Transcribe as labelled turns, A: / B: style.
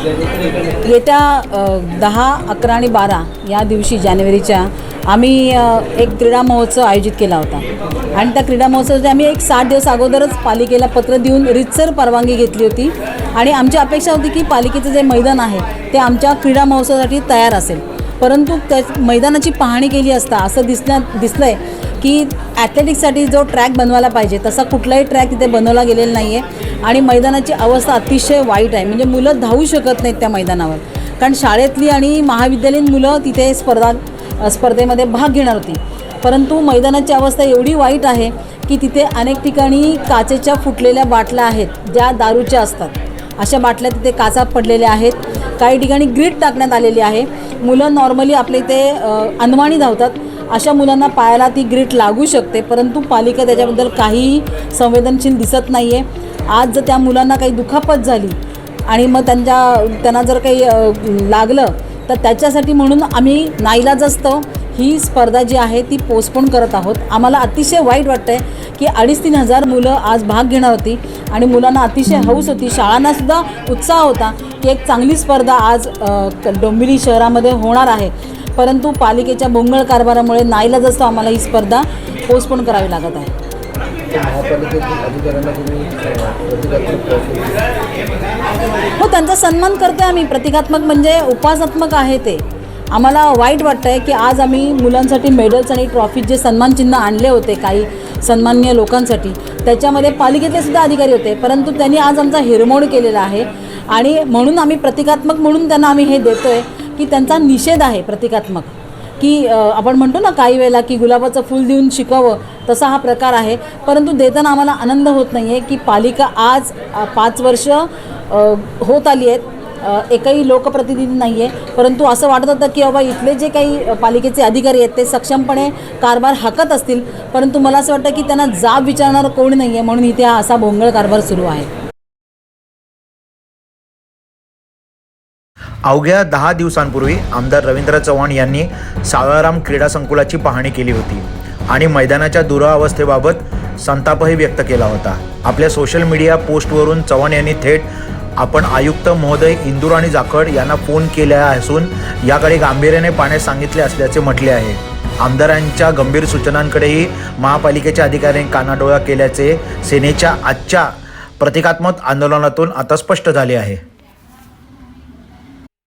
A: येत्या दहा अकरा आणि बारा या दिवशी जानेवारीच्या आम्ही एक क्रीडा महोत्सव आयोजित केला होता. आणि त्या क्रीडा महोत्सवासाठी आम्ही एक साठ दिवस अगोदरच पालिकेला पत्र देऊन रितसर परवानगी घेतली होती. आणि आमची अपेक्षा होती की पालिकेचं जे मैदान आहे ते आमच्या क्रीडा महोत्सवासाठी तयार असेल. परंतु त्या मैदानाची पाहणी केली असता असं दिसण्या दिसलं आहे की ॲथलेटिक्ससाठी जो ट्रॅक बनवायला पाहिजे तसा कुठलाही ट्रॅक तिथे बनवला गेलेला नाही आहे आणि मैदानाची अवस्था अतिशय वाईट आहे. म्हणजे मुलं धावू शकत नाहीत त्या मैदानावर. कारण शाळेतली आणि महाविद्यालयीन मुलं तिथे स्पर्धा स्पर्धेमध्ये भाग घेणार होती. परंतु मैदानाची अवस्था एवढी वाईट आहे की तिथे अनेक ठिकाणी काचेच्या फुटलेल्या बाटल्या आहेत ज्या दारूच्या असतात. अशा बाटल्या तिथे काचा पडलेल्या आहेत. काही ठिकाणी ग्रीट टाकण्यात आलेली आहे. मुलं नॉर्मली आपल्या इथे अनवाणी धावतात. अशा मुलांना पायाला ती ग्रीट लागू शकते परंतु पालिका त्याच्याबद्दल काहीही संवेदनशील दिसत नाही आहे आज जर त्या मुलांना काही दुखापत झाली आणि मग त्यांच्या त्यांना जर काही लागलं तर त्याच्यासाठी म्हणून आम्ही नाईलाजस्तव ही स्पर्धा जी आहे ती पोस्टपोन करत आहोत. आम्हाला अतिशय वाईट वाटतं आहे की अडीच तीन हजार मुलं आज भाग घेणार होती आणि मुलांना अतिशय हौस होती. शाळांनासुद्धा उत्साह होता की एक चांगली स्पर्धा आज डोंबिवली शहरामध्ये होणार आहे. परंतु पालिकेच्या बोंगळ कारभारामुळे नाईलाज असतो आम्हाला ही स्पर्धा पोस्टपोन करावी लागत आहे.
B: महापालिकेतील अधिकाऱ्यांना तुम्ही
A: हो त्यांचा सन्मान करतो आम्ही. प्रतिकात्मक म्हणजे उपासात्मक आहे ते. आम्हाला वाईट वाटतं आहे की आज आम्ही मुलांसाठी मेडल्स आणि ट्रॉफी जे सन्मानचिन्ह आणले होते काही सन्माननीय लोकांसाठी त्याच्यामध्ये पालिकेतले सुद्धा अधिकारी होते परंतु त्यांनी आज आमचा हिरमोड केलेला आहे. आणि म्हणून आम्ही प्रतिकात्मक म्हणून त्यांना आम्ही हे देतो आहे की त्यांचा निषेध आहे प्रतिकात्मक. की आपण म्हणतो ना काही वेळेला की गुलाबाचं फूल देऊन शिकावं तसा हा प्रकार आहे. परंतु देताना आम्हाला आनंद होत नाही आहे की पालिका आज पाच वर्ष होत आली आहेत. एकही लोकप्रतिनिधी नाही आहे परंतु असं वाटत होतं की बाबा इथले जे काही पालिकेचे अधिकारी आहेत ते सक्षमपणे कारभार हाकत असतील. परंतु मला असं वाटतं की त्यांना जाब विचारणारं कोणी नाही आहे म्हणून इथे हा असा भोंगळ कारभार सुरू आहे.
C: अवघ्या दहा दिवसांपूर्वी आमदार रवींद्र चव्हाण यांनी साळाराम क्रीडा संकुलाची पाहणी केली होती आणि मैदानाच्या दुरावस्थेबाबत संतापही व्यक्त केला होता. आपल्या सोशल मीडिया पोस्टवरून चव्हाण यांनी थेट आपण आयुक्त महोदय इंदूर आणि जाखड यांना फोन केला असून याकडे गांभीर्याने पाहण्यास सांगितले असल्याचे म्हटले आहे. आमदारांच्या गंभीर सूचनांकडेही महापालिकेच्या अधिकाऱ्यांनी कानाडोळा केल्याचे सेनेच्या आजच्या प्रतिकात्मक आंदोलनातून आता स्पष्ट झाले आहे.